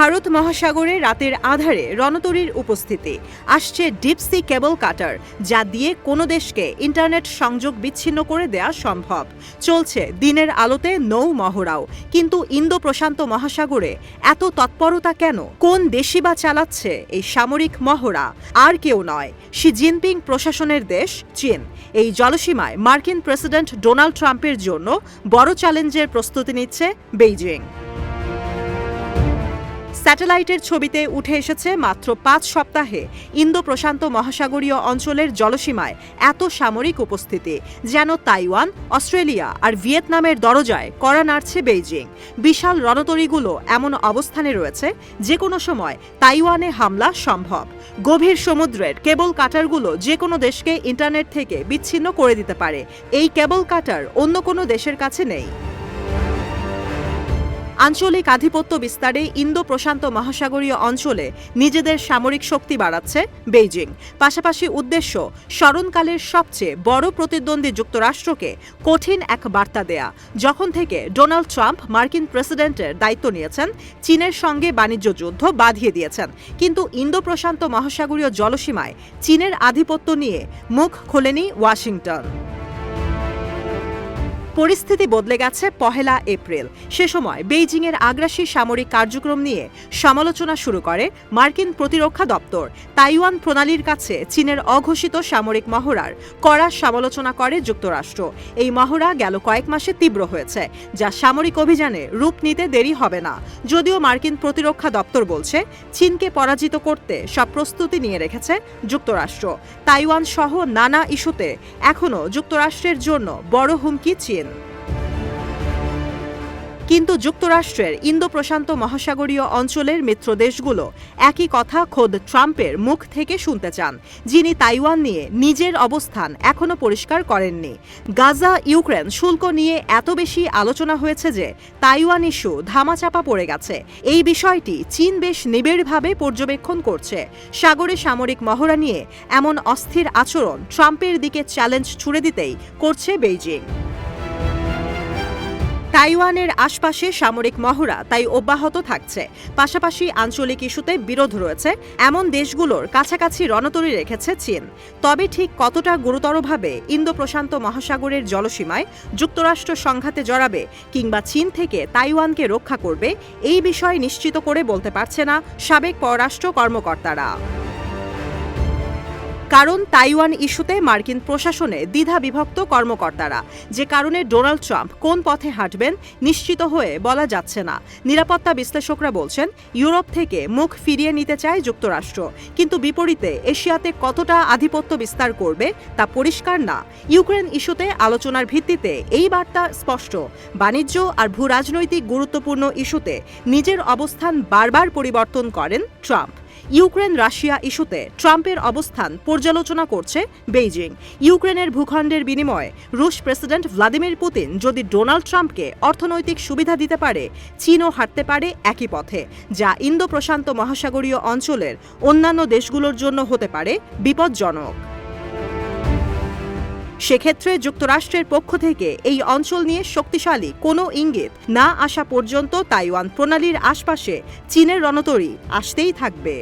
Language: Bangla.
ভারত মহাসাগরে রাতের আধারে রণতরীর উপস্থিতি। আসছে ডিপসি কেবল কাটার, যা দিয়ে কোনো দেশকে ইন্টারনেট সংযোগ বিচ্ছিন্ন করে দেয়া সম্ভব। চলছে দিনের আলোতে নৌ মহড়াও। কিন্তু ইন্দো প্রশান্ত মহাসাগরে এত তৎপরতা কেন? কোন দেশই বা চালাচ্ছে এই সামরিক মহড়া? আর কেউ নয়, শি জিনপিং প্রশাসনের দেশ, চীন। এই জলসীমায় মার্কিন প্রেসিডেন্ট ডোনাল্ড ট্রাম্পের জন্য বড় চ্যালেঞ্জের প্রস্তুতি নিচ্ছে বেইজিং। স্যাটেলাইটের ছবিতে উঠে এসেছে মাত্র পাঁচ সপ্তাহে ইন্দো প্রশান্ত মহাসাগরীয় অঞ্চলের জলসীমায় এত সামরিক উপস্থিতি, যেন তাইওয়ান, অস্ট্রেলিয়া আর ভিয়েতনামের দরজায় কড়া নাড়ছে বেইজিং। বিশাল রণতরীগুলো এমন অবস্থানে রয়েছে, যে কোনো সময় তাইওয়ানে হামলা সম্ভব। গভীর সমুদ্রের কেবল কাটারগুলো যে কোনো দেশকে ইন্টারনেট থেকে বিচ্ছিন্ন করে দিতে পারে। এই কেবল কাটার অন্য কোনো দেশের কাছে নেই। আঞ্চলিক আধিপত্য বিস্তারে ইন্দো প্রশান্ত মহাসাগরীয় অঞ্চলে নিজেদের সামরিক শক্তি বাড়াচ্ছে বেইজিং। পাশাপাশি উদ্দেশ্য, স্মরণকালের সবচেয়ে বড় প্রতিদ্বন্দ্বী যুক্তরাষ্ট্রকে কঠিন এক বার্তা দেয়া, যখন থেকে ডোনাল্ড ট্রাম্প মার্কিন প্রেসিডেন্টের দায়িত্ব নিয়েছেন, চীনের সঙ্গে বাণিজ্য যুদ্ধ বাঁধিয়ে দিয়েছেন। কিন্তু ইন্দো প্রশান্ত মহাসাগরীয় জলসীমায় চীনের আধিপত্য নিয়ে মুখ খোলেনি ওয়াশিংটন। পরিস্থিতি বদলে গেছে পহেলা এপ্রিল। সে সময় বেইজিংয়ের আগ্রাসী সামরিক কার্যক্রম নিয়ে সমালোচনা শুরু করে মার্কিন প্রতিরক্ষা দপ্তর। তাইওয়ান প্রণালীর কাছে চীনের অঘোষিত সামরিক মহড়ার কড়া সমালোচনা করে যুক্তরাষ্ট্র। এই মহড়া গেল কয়েক মাসে তীব্র হয়েছে, যা সামরিক অভিযানে রূপ নিতে দেরি হবে না। যদিও মার্কিন প্রতিরক্ষা দপ্তর বলছে, চীনকে পরাজিত করতে সব প্রস্তুতি নিয়ে রেখেছে যুক্তরাষ্ট্র। তাইওয়ান সহ নানা ইস্যুতে এখনও যুক্তরাষ্ট্রের জন্য বড় হুমকি চীন। কিন্তু যুক্তরাষ্ট্রের ইন্দো প্রশান্ত মহাসাগরীয় অঞ্চলের মিত্র দেশগুলো একই কথা খোদ ট্রাম্পের মুখ থেকে শুনতে চান, যিনি তাইওয়ান নিয়ে নিজের অবস্থান এখনও পরিষ্কার করেননি। গাজা, ইউক্রেন শুল্ক নিয়ে এত বেশি আলোচনা হয়েছে যে তাইওয়ান ইস্যু ধামাচাপা পড়ে গেছে। এই বিষয়টি চীন বেশ নিবিড়ভাবে পর্যবেক্ষণ করছে। সাগরে সামরিক মহড়া নিয়ে এমন অস্থির আচরণ ট্রাম্পের দিকে চ্যালেঞ্জ ছুড়ে দিতেই করছে বেইজিং। তাইওয়ানের আশপাশে সামরিক মহড়া তাই অব্যাহত থাকছে। পাশাপাশি আঞ্চলিক ইস্যুতে বিরোধ রয়েছে। এমন দেশগুলোর কাছাকাছি রণতরী রেখেছে চীন। তবে ঠিক কতটা গুরুতরভাবে ইন্দো প্রশান্ত মহাসাগরের জলসীমায় যুক্তরাষ্ট্র সংঘাতে জড়াবে কিংবা চীন থেকে তাইওয়ানকে রক্ষা করবে, এই বিষয়ে নিশ্চিত করে বলতে পারছে না সাবেক পররাষ্ট্র কর্মকর্তারা। কারণ তাইওয়ান ইস্যুতে মার্কিন প্রশাসনে দ্বিধা বিভক্ত কর্মকর্তারা। যে কারণে ডোনাল্ড ট্রাম্প কোন পথে হাঁটবেন নিশ্চিত হয়ে বলা যাচ্ছে না। নিরাপত্তা বিশ্লেষকরা বলছেন, ইউরোপ থেকে মুখ ফিরিয়ে নিতে চায় যুক্তরাষ্ট্র। কিন্তু বিপরীতে এশিয়াতে কতটা আধিপত্য বিস্তার করবে তা পরিষ্কার না। ইউক্রেন ইস্যুতে আলোচনার ভিত্তিতে এই বার্তা স্পষ্ট। বাণিজ্য আর ভূ রাজনৈতিক গুরুত্বপূর্ণ ইস্যুতে নিজের অবস্থান বারবার পরিবর্তন করেন ট্রাম্প। ইউক্রেন, রাশিয়া ইস্যুতে ট্রাম্পের অবস্থান পর্যালোচনা করছে বেইজিং। ইউক্রেনের ভূখণ্ডের বিনিময়ে রুশ প্রেসিডেন্ট ভ্লাদিমির পুতিন যদি ডোনাল্ড ট্রাম্পকে অর্থনৈতিক সুবিধা দিতে পারে, চীনও হাঁটতে পারে একই পথে, যা ইন্দো প্রশান্ত মহাসাগরীয় অঞ্চলের অন্যান্য দেশগুলোর জন্য হতে পারে বিপজ্জনক। সেক্ষেত্রে যুক্তরাষ্ট্রের পক্ষ থেকে এই অঞ্চল নিয়ে শক্তিশালী কোনো ইঙ্গিত না আসা পর্যন্ত তাইওয়ান প্রণালীর আশপাশে চীনের রণতরী আসতেই থাকবে।